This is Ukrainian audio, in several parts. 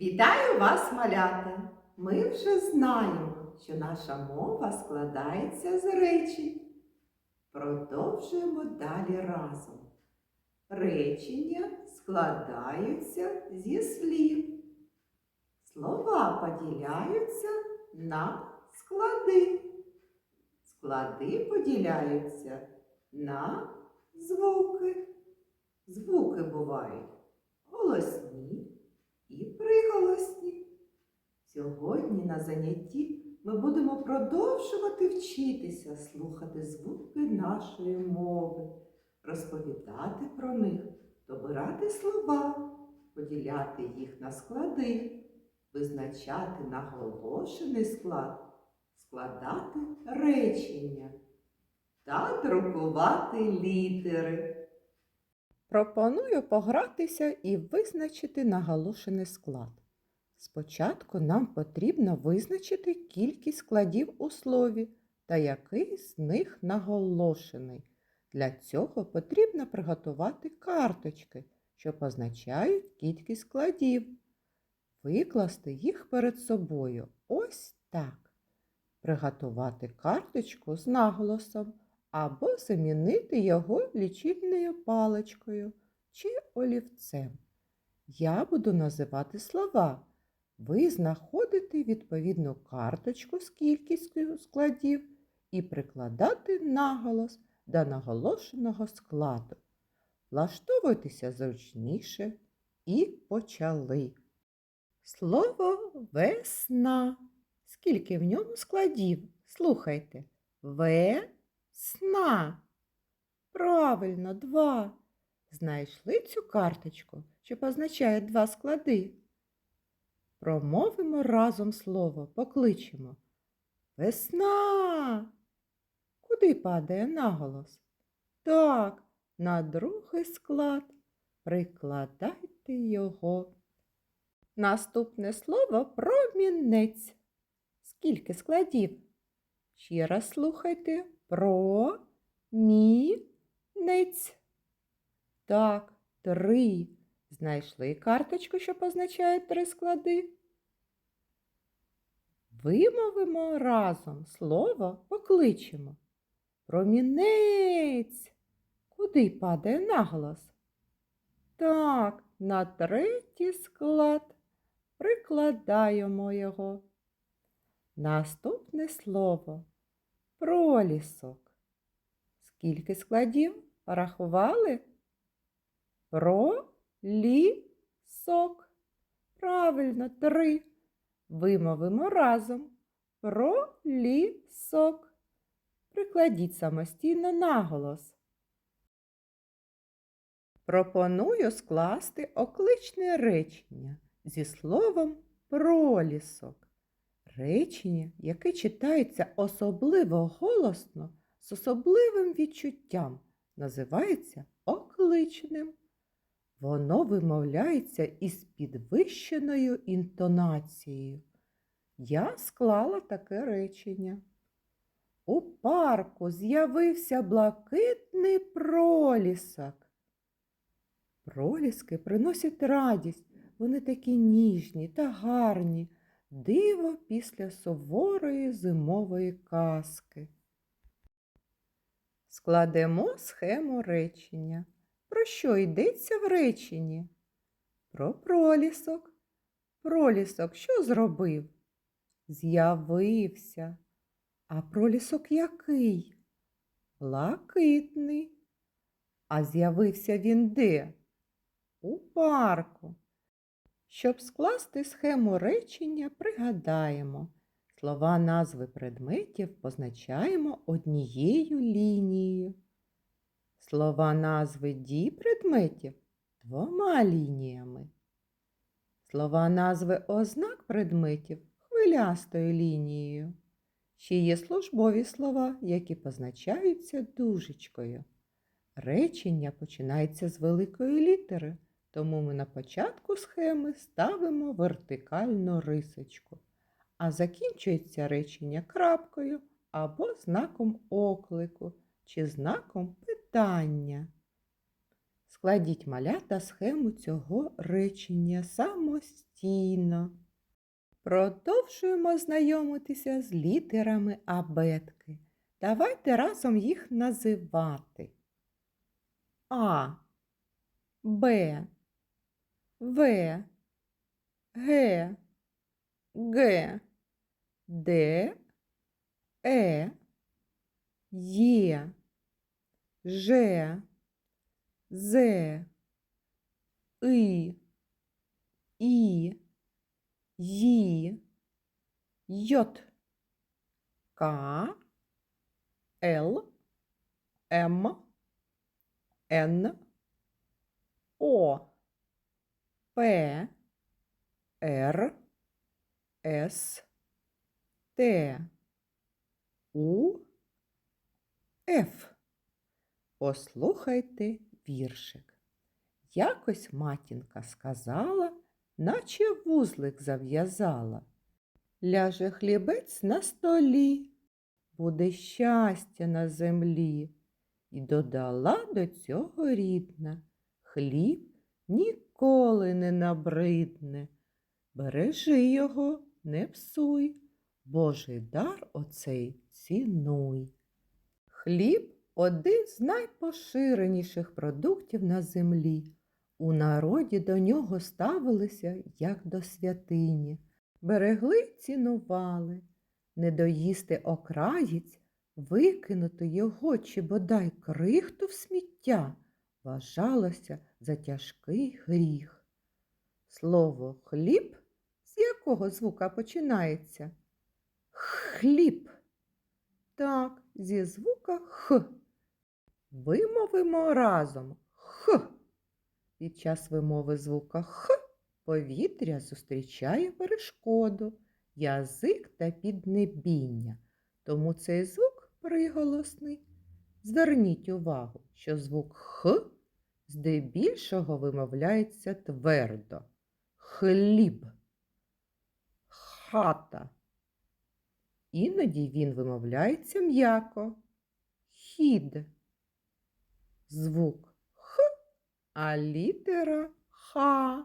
Вітаю вас, малята! Ми вже знаємо, що наша мова складається з речень. Продовжуємо далі разом. Речення складаються зі слів. Слова поділяються на склади. Склади поділяються на звуки. Звуки бувають голосні приголосні. Сьогодні на занятті ми будемо продовжувати вчитися слухати звуки нашої мови, розповідати про них, добирати слова, поділяти їх на склади, визначати наголошений склад, складати речення та друкувати літери. Пропоную погратися і визначити наголошений склад. Спочатку нам потрібно визначити кількість складів у слові та який з них наголошений. Для цього потрібно приготувати карточки, що позначають кількість складів. Викласти їх перед собою ось так. Приготувати карточку з наголосом або замінити його лічильною паличкою чи олівцем. Я буду називати слова. Ви знаходите відповідну карточку з кількістю складів і прикладати наголос до наголошеного складу. Влаштовуйтеся зручніше і почали. Слово весна. Скільки в ньому складів? Слухайте. Весна. Правильно, два. Знайшли цю карточку, що позначає два склади. Промовимо разом слово, покличемо. Весна. Куди падає наголос? Так, на другий склад. Прикладайте його. Наступне слово промінець. Скільки складів? Ще раз слухайте про мі нець. Так, три. Знайшли карточку, що позначає три склади. Вимовимо разом слово покличемо. Промінець. Куди падає наголос? Так, на третій склад прикладаємо його. Наступне слово пролісок. Скільки складів рахували? Пролісок. Правильно, три. Вимовимо разом. Пролісок. Прикладіть самостійно наголос. Пропоную скласти окличне речення зі словом пролісок. Речення, яке читається особливо голосно, з особливим відчуттям, називається окличним. Воно вимовляється із підвищеною інтонацією. Я склала таке речення. У парку з'явився блакитний пролісок. Проліски приносять радість, вони такі ніжні та гарні, диво після суворої зимової казки. Складемо схему речення. Про що йдеться в реченні? Про пролісок. Пролісок що зробив? З'явився. А пролісок який? Блакитний. А з'явився він де? У парку. Щоб скласти схему речення, пригадаємо. Слова назви предметів позначаємо однією лінією. Слова назви дій предметів двома лініями. Слова назви ознак предметів хвилястою лінією. Ще є службові слова, які позначаються дужечкою. Речення починається з великої літери, тому ми на початку схеми ставимо вертикальну рисочку, а закінчується речення крапкою або знаком оклику чи знаком питання. Складіть малята схему цього речення самостійно. Продовжуємо знайомитися з літерами абетки. Давайте разом їх називати. А, Б, В, Г, Г, Д, Е, Є, Ж, З, И, І, Ї, Йот, К, Л, М, Н, О, П, Р, С, Т, У, Ф. Послухайте віршик. Якось матінка сказала, наче вузлик зав'язала. Ляже хлібець на столі, буде щастя на землі. І додала до цього рідна. Хліб ніколи не набридне. Бережи його, не псуй, Божий дар оцей цінуй. Хліб один з найпоширеніших продуктів на землі. У народі до нього ставилися як до святині, берегли, цінували. Не доїсти окраєць, викинути його чи бодай крихту в сміття вважалося за тяжкий гріх. Слово хліб з якого звука починається? Хліб. Так, зі звука Х. Вимовимо разом Х. Під час вимови звука Х повітря зустрічає перешкоду, язик та піднебіння. Тому цей звук приголосний. Зверніть увагу, що звук Х здебільшого вимовляється твердо. Хліб. Хата. Іноді він вимовляється м'яко. Хід. Звук Х, а літера Х.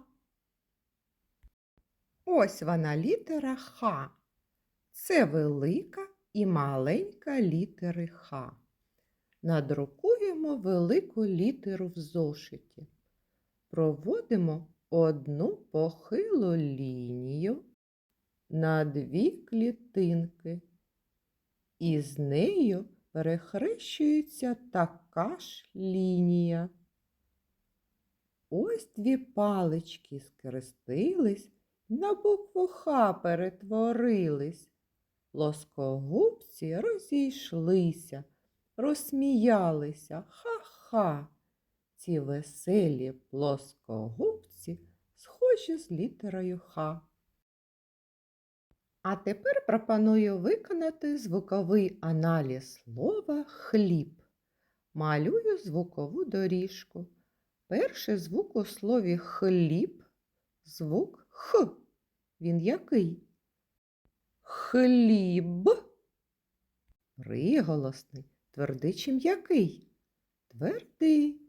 Ось вона літера Х. Це велика і маленька літери Х. Надрукуємо велику літеру в зошиті. Проводимо одну похилу лінію на дві клітинки. І з нею перехрещується така ж лінія. Ось дві палички скрестились, на букву Х перетворились. Лоскогубці розійшлися, розсміялися. Ха-ха. Ці веселі плоскогубці схожі з літерою Х. А тепер пропоную виконати звуковий аналіз слова хліб. Малюю звукову доріжку. Перший звук у слові хліб звук Х. Він який? Хліб. Приголосний. Твердий чи м'який? Твердий.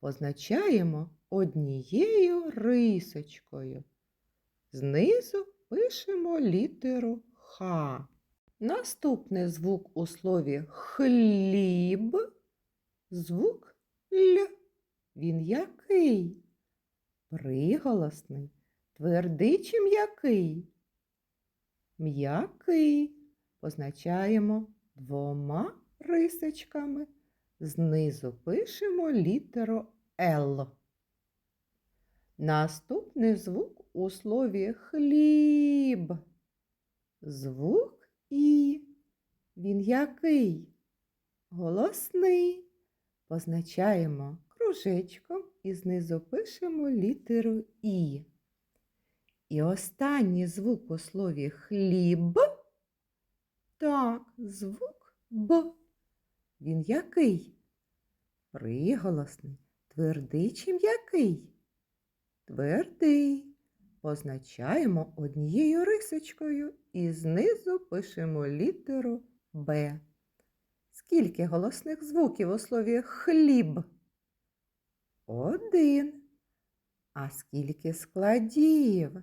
Позначаємо однією рисочкою. Знизу пишемо літеру Х. Наступний звук у слові хліб звук Л. Він який? Приголосний. Твердий чи м'який? М'який. Позначаємо двома рисочками. Знизу пишемо літеру Л. Наступний звук у слові хліб. Звук І. Він який? Голосний. Позначаємо кружечком і знизу пишемо літеру І. І останній звук у слові хліб. Так, звук Б. Він який? Приголосний. Твердий чи м'який? Твердий. Позначаємо однією рисочкою і знизу пишемо літеру Б. Скільки голосних звуків у слові хліб? Один. А скільки складів?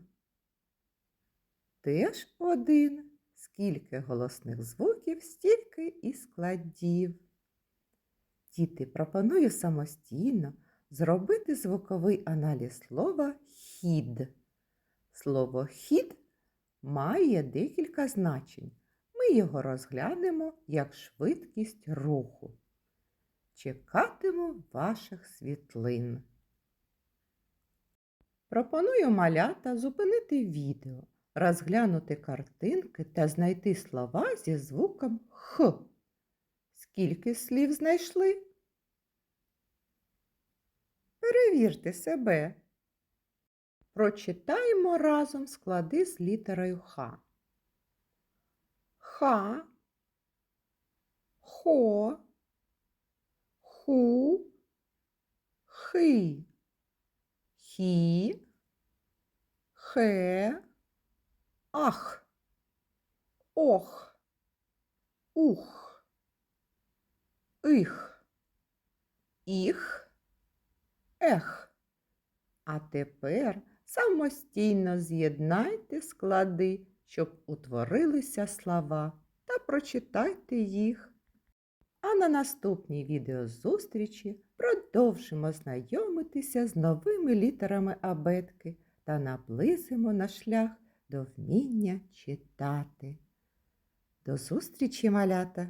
Теж один. Скільки голосних звуків, стільки і складів. Діти, пропоную самостійно зробити звуковий аналіз слова хід. Слово хід має декілька значень. Ми його розглянемо як швидкість руху. Чекатиму ваших світлин. Пропоную малята зупинити відео, розглянути картинки та знайти слова зі звуком Х. Скільки слів знайшли? Перевірте себе. Прочитаємо разом склади з літерою Х. Ха, хо, ху, хи, хі, хе, ах, ох, ух, их, їх, ех. А тепер самостійно з'єднайте склади, щоб утворилися слова, та прочитайте їх. А на наступній відеозустрічі продовжимо знайомитися з новими літерами абетки та наблизимо на шлях до вміння читати. До зустрічі, малята!